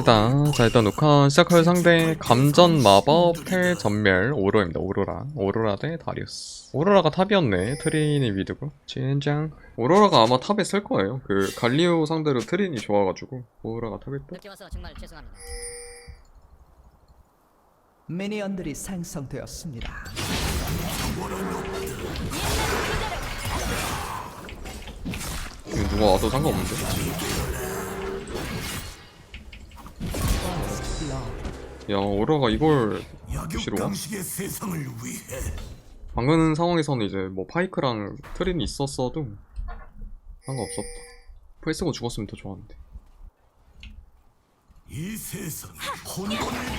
갑시다. 자 일단 녹화 시작할 상대 감전 마법 텔 전멸 오로라입니다. 오로라. 오로라 대 다리우스. 오로라가 탑이었네. 트린이 미드고. 진장. 오로라가 아마 탑에 쓸 거예요. 그 갈리오 상대로 트린이 좋아가지고 오로라가 탑에 와서 정말 죄송합니다. 미니언들이 생성되었습니다. 누가 와도 상관없는데. 야 오로라가 이걸 싫어? 역병식의 세상을 위해 방금 상황에서는 이제 뭐 파이크랑 트린이 있었어도 상관없었다. 풀 쓰고 죽었으면 더 좋았는데. 이 세상에 혼돈을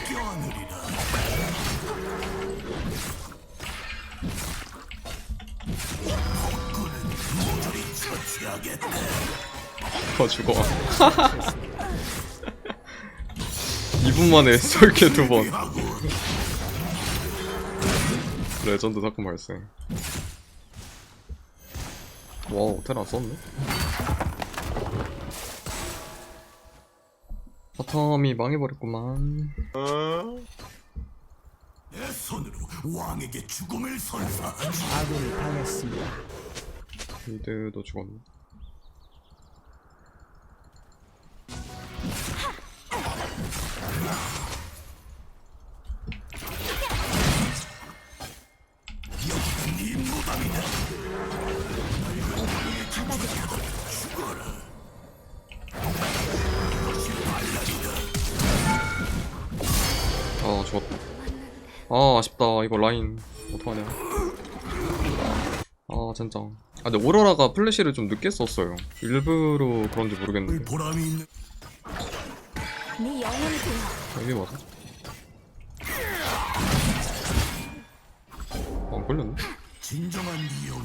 껴안으리라 복구는 모조리 처치하겠다 더 죽어. 2분 만에 설계 두 번. 레전드 사건 발생. 와, 호텔 안 썼네? 바텀이 망해버렸구만. 내 손으로 왕에게 죽음을 선사하지 아군이 당했습니다. 미드도 죽었네. 네 죽었다. 아, 아쉽다. 이거 라인. 어떡하냐. 아, 진짜. 아, 근데 오로라가 플래시를 좀 늦게 썼어요. 일부러 그런지 모르겠는데. 있는 네 이게 맞아? 어, 안 걸렸네? 진정한 이용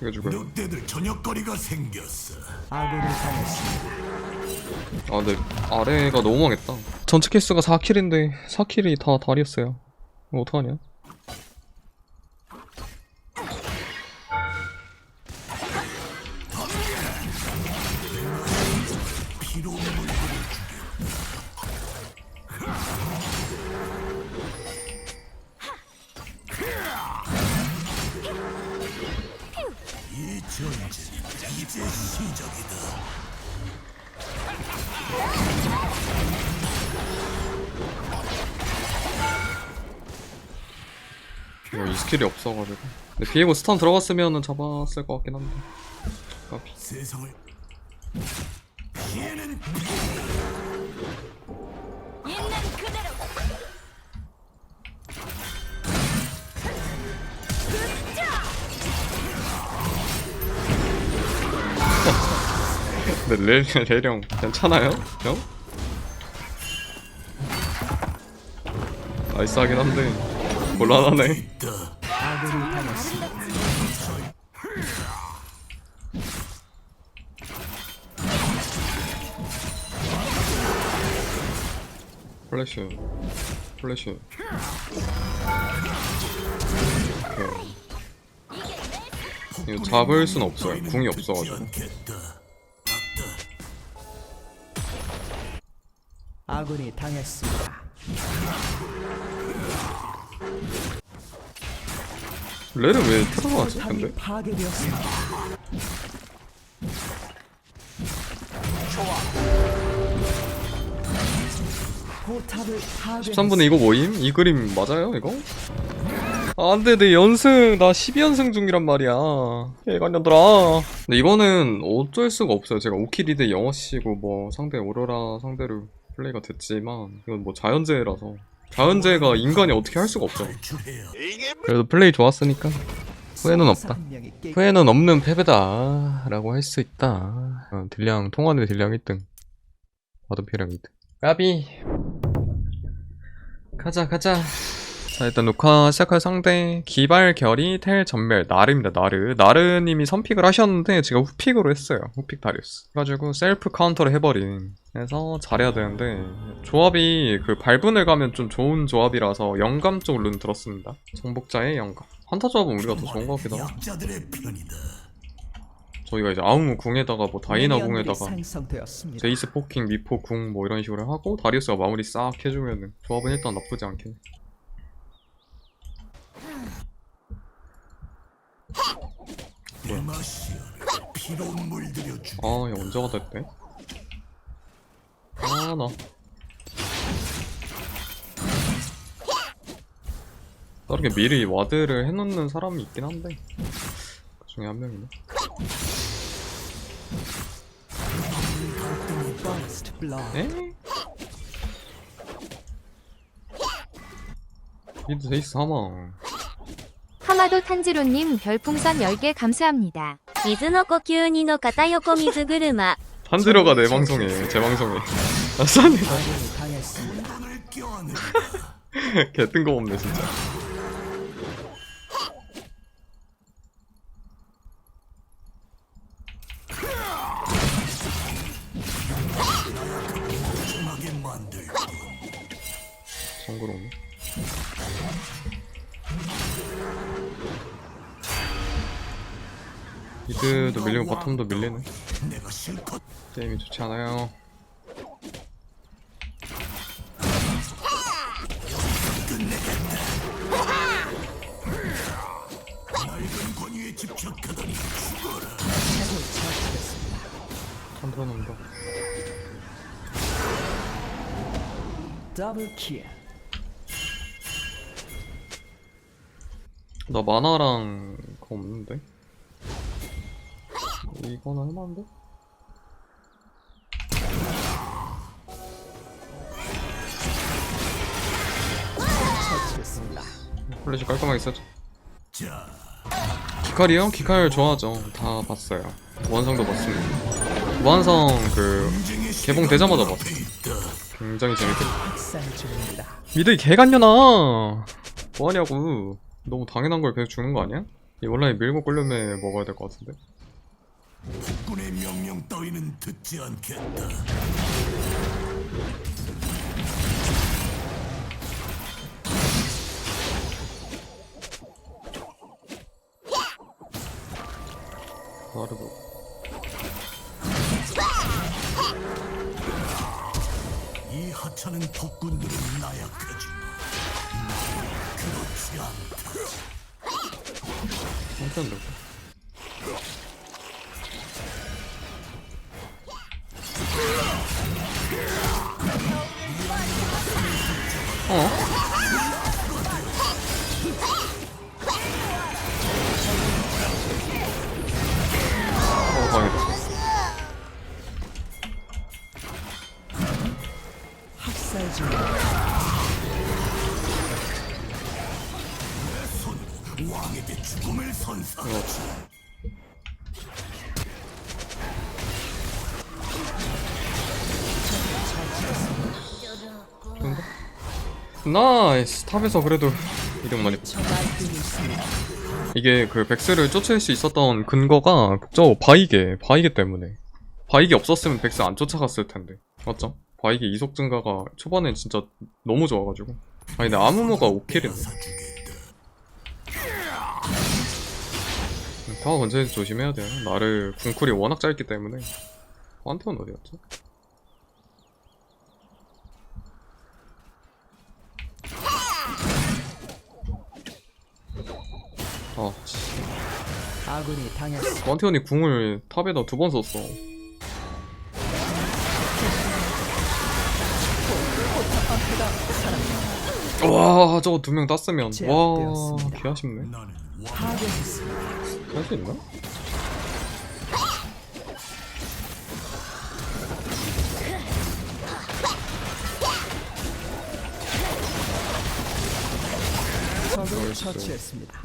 죽여주고요. 늑대들 저녁거리가 생겼어 아군이 당했습니다. 아, 근데 아래가 너무 망했다. 전체 캐스가 4킬인데 4킬이 다 다리였어요. 이거 어떡하냐? 이거 이 스킬이 없어가지고. 근데 비에고 스턴 들어갔으면은 잡았을 것 같긴 한데. 까비. 세상을 피해는 있는 그대로 근데 레, 레령 괜찮아요? 형? 나이스 하긴 한데 곤란하네. 플래시 플래시 이거 잡을 순 없어요 궁이 없어가지고. 아군이 당했습니다. 레는 왜 근데? 파괴되었습니다. 포탑을 파괴. 13분에 이거 뭐임? 이 그림 맞아요 이거? 아, 안돼 내 연승 나 12연승 중이란 말이야 개관년들아 근데 이거는 어쩔 수가 없어요 제가 오키리드 영어씨고 뭐 상대 오로라 상대로 플레이가 됐지만 이건 뭐 자연재해라서 자연재해가 인간이 어떻게 할 수가 주해야. 그래도 플레이 좋았으니까 후회는 없다. 후회는 없는 패배다 라고 할 수 있다. 어, 딜량 통화내 딜량 1등. 바둑피랑 2등. 까비. 가자 가자 자 일단 녹화 시작할 상대 기발 결이 텔 전멸 나르입니다 나르 나르님이 선픽을 하셨는데 제가 후픽으로 했어요 후픽 다리우스 그래가지고 셀프 카운터를 해버린 그래서 잘해야 되는데 조합이 그 발분을 가면 좀 좋은 조합이라서 영감 쪽룬 들었습니다 정복자의 영감 한타 조합은 우리가 더 좋은 것 같기도 하고. 저희가 이제 아우무 궁에다가 뭐 다이나 궁에다가. 제이스 포킹, 미포 궁 뭐 이런 식으로 하고 다리우스가 마무리 싹 해주면은 조합은 일단 나쁘지 해. 아, 얘 언제 가다 했대? 아, 나. 다르게 미리 와드를 해놓는 사람이 있긴 한데. 그 중에 한 명이네. 에? 미드 제이스 사망. 하마도 탄지로님 별풍선 10개 감사합니다. 미즈노 코큐니노 가타요코 미즈 그르마. 탄지로가 내 방송에 제 방송에. 아싸네. 개뜬금없네 진짜. 미드도 밀리고 바텀도 밀리네. 게임이 좋지 않아요. 컨트롤 넘겨. 더블 킬. 나 만화랑 그거 없는데? 이거는 할만한데? 처치했습니다. 플래시 깔끔하게. 자 기칼이요? 기칼 좋아하죠. 다 봤어요. 무한성도 봤습니다. 무한성 그 개봉되자마자 시간은 봤어. 앞에 있다. 굉장히 재밌게. 미드 개간년아! 뭐하냐고. 너무 당연한 걸 계속 주는 거 아니야? 이 온라인 밀고 끌려면 먹어야 될 것 같은데? 군의 명령 따위는 듣지 않겠다. 나르도. 이 하찮은 폭군들은 나약하지만 나는 그렇지 않다. 괜찮은데? 어? 어, 당했다. 학살 나이스 탑에서 그래도 이득 많이. 이게 그 백스를 쫓을 수 있었던 근거가 저 바이게 바이게 때문에 바이게 없었으면 백스 안 쫓아갔을 텐데 맞죠? 바이게 이속 증가가 초반엔 진짜 너무 좋아가지고 아니 근데 아무모가 5킬이네 사주겠다. 타워 건전해서 조심해야 돼요 나를 궁쿨이 워낙 짧기 때문에 한테는 어디였지? 아, 씨. 아군이 당했습니다. 원태원이 궁을 탑에다 두 번 썼어. 와, 저거 두 명 땄으면 와, 제압되었습니다. 개 아쉽네. 나는 왕 파괴했습니다. 할 수 있나? 적을 처치했습니다.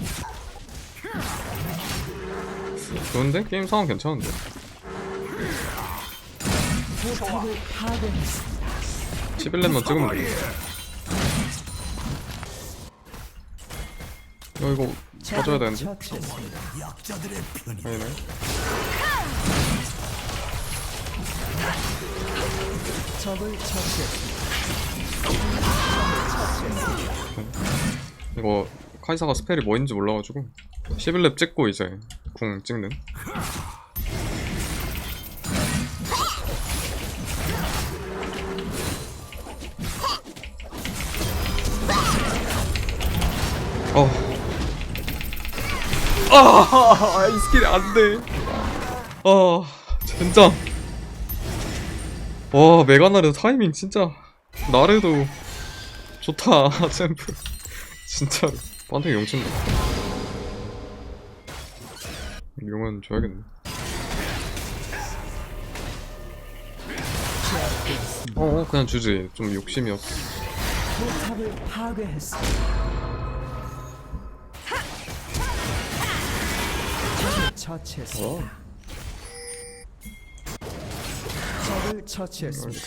좋은데? 게임 상황 괜찮은데? 11렙만 찍으면 돼. 야 이거 봐줘야 되는데 아니네. 이거 카이사가 스펠이 뭐인지 몰라가지고 11렙 찍고 이제 궁 찍는 어. 아, 이 스킬이 안 돼. 아, 젠장. 와, 메가나르 타이밍 진짜. 나르도 좋다, 챔프. 진짜로. 반대 용친다. 용은 줘야겠네. 어, 어, 그냥 주지. 좀 욕심이었어. 포탑을 처치했습니다. 적을 처치했습니다.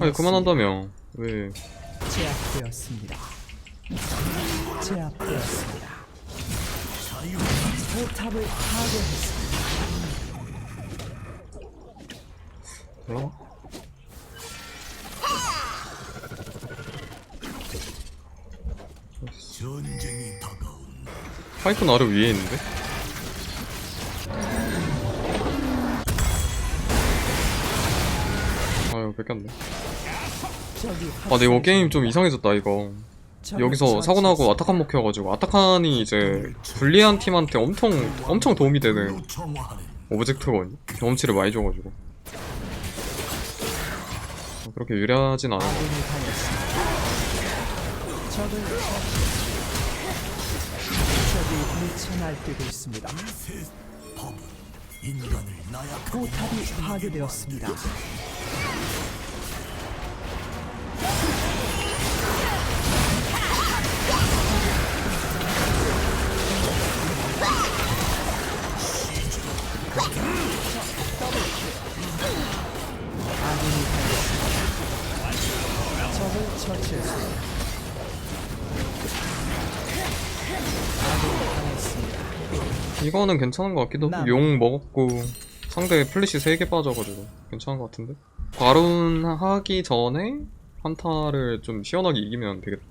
아니, 그만한다며. 왜. 제압되었습니다. 제압되었습니다. 포탑을 파괴했습니다. 다가온 파이크 나르 위에 있는데? 아유, 뺏겼네. 아, 근데 이거 게임 좀 이상해졌다, 이거. 여기서 사고 나고 처치했습니다. 아타칸 먹혀가지고 아타칸이 이제 불리한 팀한테 엄청 엄청 도움이 되는 오브젝트거든요. 경험치를 많이 줘가지고 어, 그렇게 유리하진 법은 인간을 나약하게 포탑이 파괴되었습니다. 이거는 괜찮은 것 같기도 하고 용 먹었고 상대 플래시 3개 빠져가지고 괜찮은 것 같은데 바론 하기 전에 한타를 좀 시원하게 이기면 되겠다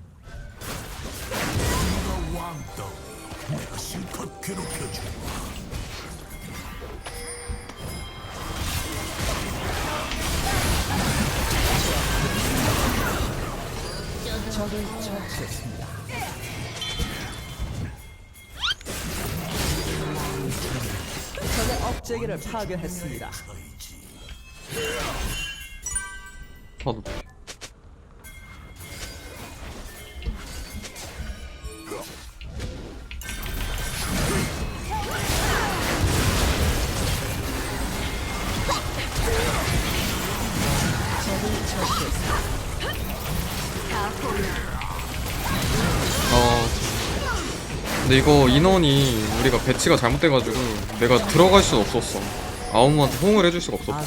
적을 처치했습니다. 업체계를 파괴했습니다. 봐도 근데 이거 인원이 우리가 배치가 잘못돼가지고 내가 들어갈 수는 없었어. 아무한테 호응을 해줄 수가 없었어.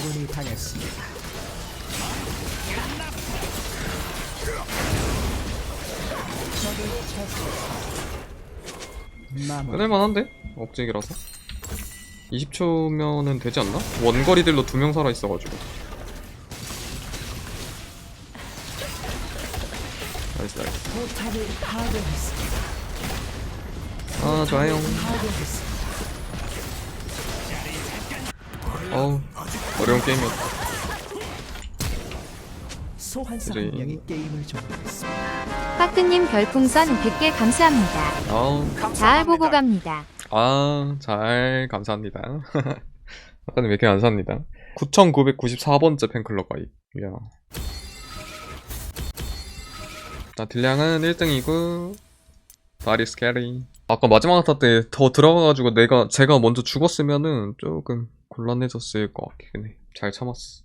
끝낼만한데? 억제기라서? 20초면은 되지 않나? 원거리들로 두 명 살아있어가지고. 나이스 나이스 아 좋아요. 어우 어려운 게임이었다 소환사 그래. 한 명이 게임을 종료했습니다. 파크님 별풍선 100개 감사합니다. 아우 잘 보고 갑니다. 아, 잘 감사합니다. 아까는 왜 이렇게 감사합니다. 9,994번째 팬클럽 가입. 이야. 자, 딜량은 1등이고, 다리스 캐리. 아까 마지막 한타 때 더 들어가가지고 내가, 제가 먼저 죽었으면은 조금 곤란해졌을 것 같긴 해. 잘 참았어.